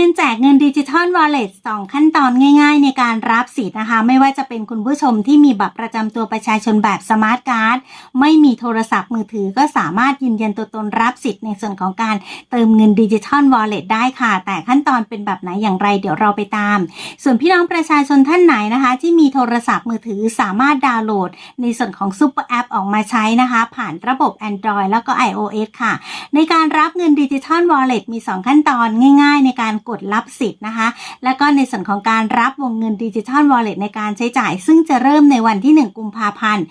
งินแจกเงินดิจิทัลวอลเล็ต2ขั้นตอนง่าย ๆ ในการรับสิทธิ์นะคะ ไม่ว่าจะเป็นคุณผู้ชมที่มีบัตรประจำตัวประชาชนแบบสมาร์ทการ์ดไม่มีโทรศัพท์มือถือก็สามารถยืนยันตัวตนรับสิทธิ์ในส่วนของการเติมเงินดิจิทัลวอลเล็ตได้ค่ะ แต่ขั้นตอนเป็นแบบไหนอย่างไรเดี๋ยวเราไปตาม ส่วนพี่น้องประชาชนท่านไหนนะคะ ที่มีโทรศัพท์มือถือสามารถดาวน์โหลด ในส่วนของซูเปอร์แอปออกมาใช้นะคะ ผ่านระบบ Android แล้วก็ iOS ค่ะ ในการรับเงินดิจิทัลวอลเล็ตมี 2 ขั้นตอนง่าย ๆ ในการกดรับสิทธิ์นะคะ แล้วก็ในส่วนของการรับวงเงินดิจิทัลวอลเล็ตในการใช้จ่าย ซึ่งจะเริ่มในวันที่ 1 กุมภาพันธ์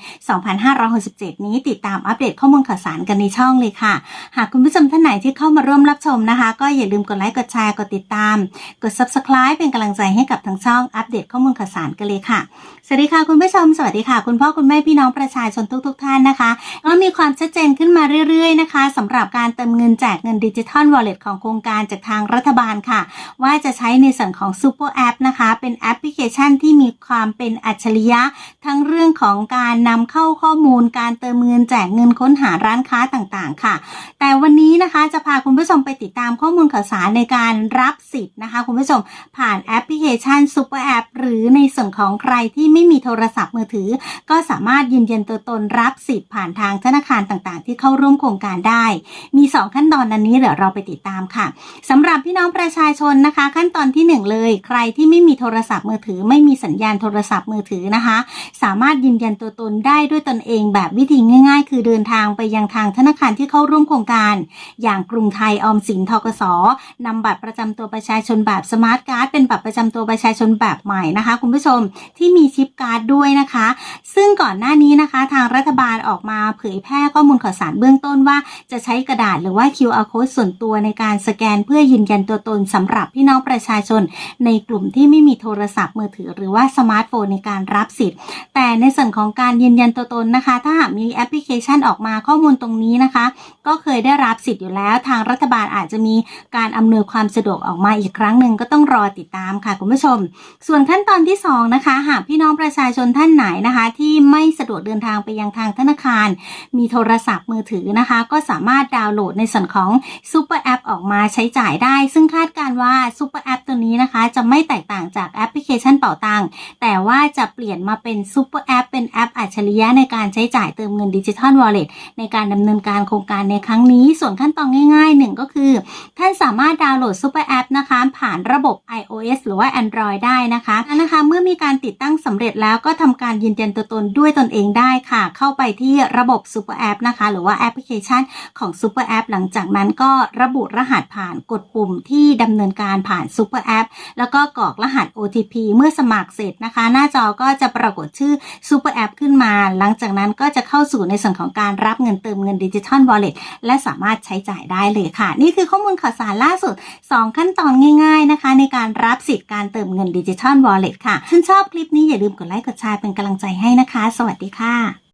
2567 นี้ติดตามอัปเดตข้อมูลข่าวสารกันในช่องเลยค่ะ หากคุณผู้ชมท่านไหนที่เข้ามาร่วมรับชมนะคะ ก็อย่าลืมกดไลค์กดแชร์กดติดตาม กด subscribe เป็นกำลังใจให้กับทางช่องอัปเดตข้อมูลข่าวสารกันเลยค่ะสวัสดีค่ะคุณผู้ชมสวัสดีค่ะ คุณพ่อคุณแม่พี่น้องประชาชนทุกๆท่านนะคะก็มีความชัดเจนขึ้นมาเรื่อยๆนะคะสำหรับการเติมเงินแจกเงินดิจิทัลวอลเล็ตของโครงการจากทางรัฐบาลค่ะว่าจะใช้ในส่วนของ Super App นะคะ เป็นแอปพลิเคชันที่มีความเป็นอัจฉริยะ ทั้งเรื่องของการนำเข้าข้อมูล การเติมเงินแจกเงินค้นหาร้านค้าต่างๆ ค่ะ แต่วันนี้นะคะจะพาคุณผู้ชมไปติดตามข้อมูลข่าวสารในการรับสิทธิ์นะคะ คุณผู้ชมผ่านแอปพลิเคชัน Super App หรือในส่วนของใครที่ไม่มีโทรศัพท์มือถือ ก็สามารถยืนยันตัวตนรับสิทธิ์ผ่านทางธนาคารต่างๆ ที่เข้าร่วมโครงการได้ มี 2 ขั้นตอนอันนี้เดี๋ยวเราไปติดตามค่ะสำหรับพี่น้องประชาชชนนะคะ ขั้นตอนที่ 1 เลย ใครที่ไม่มีโทรศัพท์มือถือ ไม่มีสัญญาณโทรศัพท์มือถือนะคะ สามารถยืนยันตัวตนได้ด้วยตนเองแบบวิธีง่าย ๆ คือเดินทางไปยังทางธนาคารที่เข้าร่วมโครงการ อย่างกรุงไทยออมสินทกสนำบัตรประจำตัวประชาชนแบบสมาร์ทการ์ดเป็นบัตรประจำตัวประชาชนแบบใหม่นะคะ คุณผู้ชมที่มีชิปการ์ดด้วยนะคะ ซึ่งก่อนหน้านี้นะคะ ทางรัฐบาลออกมาเผยแพร่ข้อมูลข่าวสารเบื้องต้นว่าจะใช้กระดาษหรือว่า QR code ส่วนตัวในการสแกนเพื่อยืนยันตัวตนสำหรับพี่น้องประชาชน ในกลุ่มที่ไม่มีโทรศัพท์มือถือหรือว่าสมาร์ทโฟนในการรับสิทธิ์ แต่ในส่วนของการยืนยันตัวตนนะคะ ถ้าหากมีแอปพลิเคชันออกมาข้อมูลตรงนี้นะคะ ก็เคยได้รับสิทธิ์อยู่แล้ว ทางรัฐบาลอาจจะมีการอำนวยความสะดวกออกมาอีกครั้งหนึ่งก็ต้องรอติดตามค่ะคุณผู้ชม ส่วนขั้นตอนที่สองนะคะหากพี่น้องประชาชนท่านไหนนะคะ ที่ไม่สะดวกเดินทางไปยังทางธนาคาร มีโทรศัพท์มือถือนะคะ ก็สามารถดาวน์โหลดในส่วนของ Super App อปออกมาใช้จ่ายได้ ซึ่งคาดการว่า Super App ตัวนี้นะคะ จะไม่แตกต่างจากแอปพลิเคชันเป๋าตังค์แต่ว่าจะเปลี่ยนมาเป็น Super App เป็นแอปอัจฉริยะในการใช้จ่ายเติมเงินดิจิทัลวอลเล็ตในการดำเนินการโครงการในครั้งนี้ ส่วนขั้นตอนง่ายๆหนึ่งก็คือ ท่านสามารถดาวน์โหลด Super App นะคะ ผ่านระบบ iOS หรือว่า Android ได้นะคะนะคะเมื่อมีการติดตั้งสำเร็จแล้วก็ทำการยืนยันตัวตนด้วยตนเองได้ค่ะ เข้าไปที่ระบบ Super App นะคะ หรือว่าแอปพลิเคชันของ Super App หลังจากนั้นก็ระบุรหัสผ่านกดปุ่มที่ดำเนินการผ่าน Super App แล้วก็กรอกรหัส OTP เมื่อสมัครเสร็จนะคะ หน้าจอก็จะปรากฏชื่อ Super App ขึ้นมา หลังจากนั้นก็จะเข้าสู่ในส่วนของการรับเงินเติมเงินดิจิทัลวอลเล็ตและสามารถใช้จ่ายได้เลยค่ะ นี่คือข้อมูลข่าวสารล่าสุด 2 ขั้นตอนง่ายๆนะคะ ในการรับสิทธิ์การเติมเงินดิจิทัลวอลเล็ตค่ะถ้าชอบคลิปนี้อย่าลืมกดไลค์กดแชร์เป็นกำลังใจให้นะคะ สวัสดีค่ะ